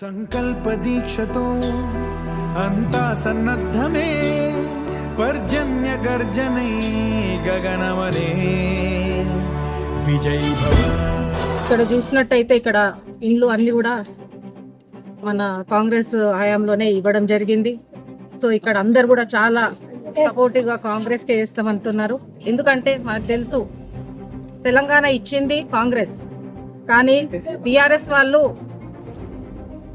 సంకల్ప దీక్షతో అంతా సన్నద్ధమే పర్జన్య గర్జనై గగనమనే. విజయ్ ఇక్కడ చూసినట్టయితే ఇక్కడ ఇండ్లు అన్ని కూడా మన కాంగ్రెస్ హయాంలోనే ఇవ్వడం జరిగింది. సో ఇక్కడ అందరు కూడా చాలా సపోర్టివ్గా కాంగ్రెస్ కే వేస్తామంటున్నారు ఎందుకంటే మనకు తెలుసు తెలంగాణ ఇచ్చింది కాంగ్రెస్. కానీ బీఆర్ఎస్ వాళ్ళు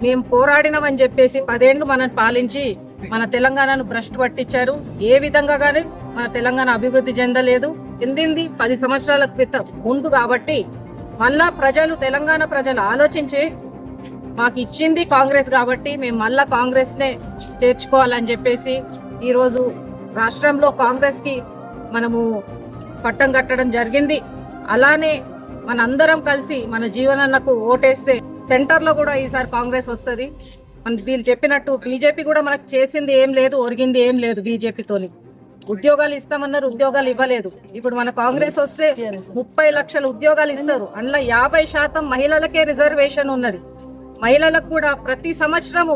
మేము పోరాడినామని చెప్పేసి పదేండ్లు మనల్ని పాలించి మన తెలంగాణను భ్రష్టు పట్టించారు. ఏ విధంగా కానీ మన తెలంగాణ అభివృద్ధి చెందలేదు. ఎందింది? పది సంవత్సరాల క్రితం. ముందు కాబట్టి మళ్ళా ప్రజలు తెలంగాణ ప్రజలు ఆలోచించి మాకు ఇచ్చింది కాంగ్రెస్ కాబట్టి మేము మళ్ళా కాంగ్రెస్ నే చేర్చుకోవాలని చెప్పేసి ఈరోజు రాష్ట్రంలో కాంగ్రెస్కి మనము పట్టం కట్టడం జరిగింది. అలానే మనందరం కలిసి మన జీవనన్నకు ఓటేస్తే సెంటర్లో కూడా ఈసారి కాంగ్రెస్ వస్తుంది. మన వీళ్ళు చెప్పినట్టు బీజేపీ కూడా మనకు చేసింది ఏం లేదు ఒరిగింది ఏం లేదు బీజేపీతోని. ఉద్యోగాలు ఇస్తామన్నారు ఉద్యోగాలు ఇవ్వలేదు. ఇప్పుడు మన కాంగ్రెస్ వస్తే ముప్పై లక్షల ఉద్యోగాలు ఇస్తారు. అందులో యాభై శాతం మహిళలకే రిజర్వేషన్ ఉన్నది. మహిళలకు కూడా ప్రతి సంవత్సరము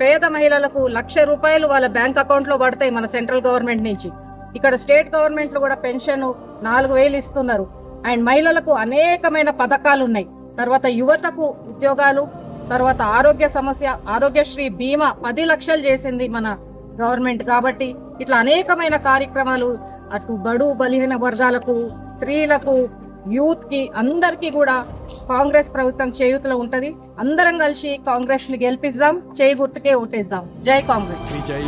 పేద మహిళలకు లక్ష రూపాయలు వాళ్ళ బ్యాంక్ అకౌంట్లో పడతాయి మన సెంట్రల్ గవర్నమెంట్ నుంచి. ఇక్కడ స్టేట్ గవర్నమెంట్లో కూడా పెన్షన్ నాలుగు వేలు ఇస్తున్నారు. అండ్ మహిళలకు అనేకమైన పథకాలు ఉన్నాయి. తర్వాత యువతకు ఉద్యోగాలు తర్వాత ఆరోగ్య సమస్య ఆరోగ్యశ్రీ బీమా పది లక్షలు చేసింది మన గవర్నమెంట్ కాబట్టి ఇట్లా అనేకమైన కార్యక్రమాలు అటు బడు బలిహీన వర్గాలకు స్త్రీలకు యూత్కి అందరికీ కూడా కాంగ్రెస్ ప్రభుత్వం చేయూతలో ఉంటది. అందరం కలిసి కాంగ్రెస్ని గెలిపిద్దాం చేయి గుర్తుకే ఓటేద్దాం. జై కాంగ్రెస్. జై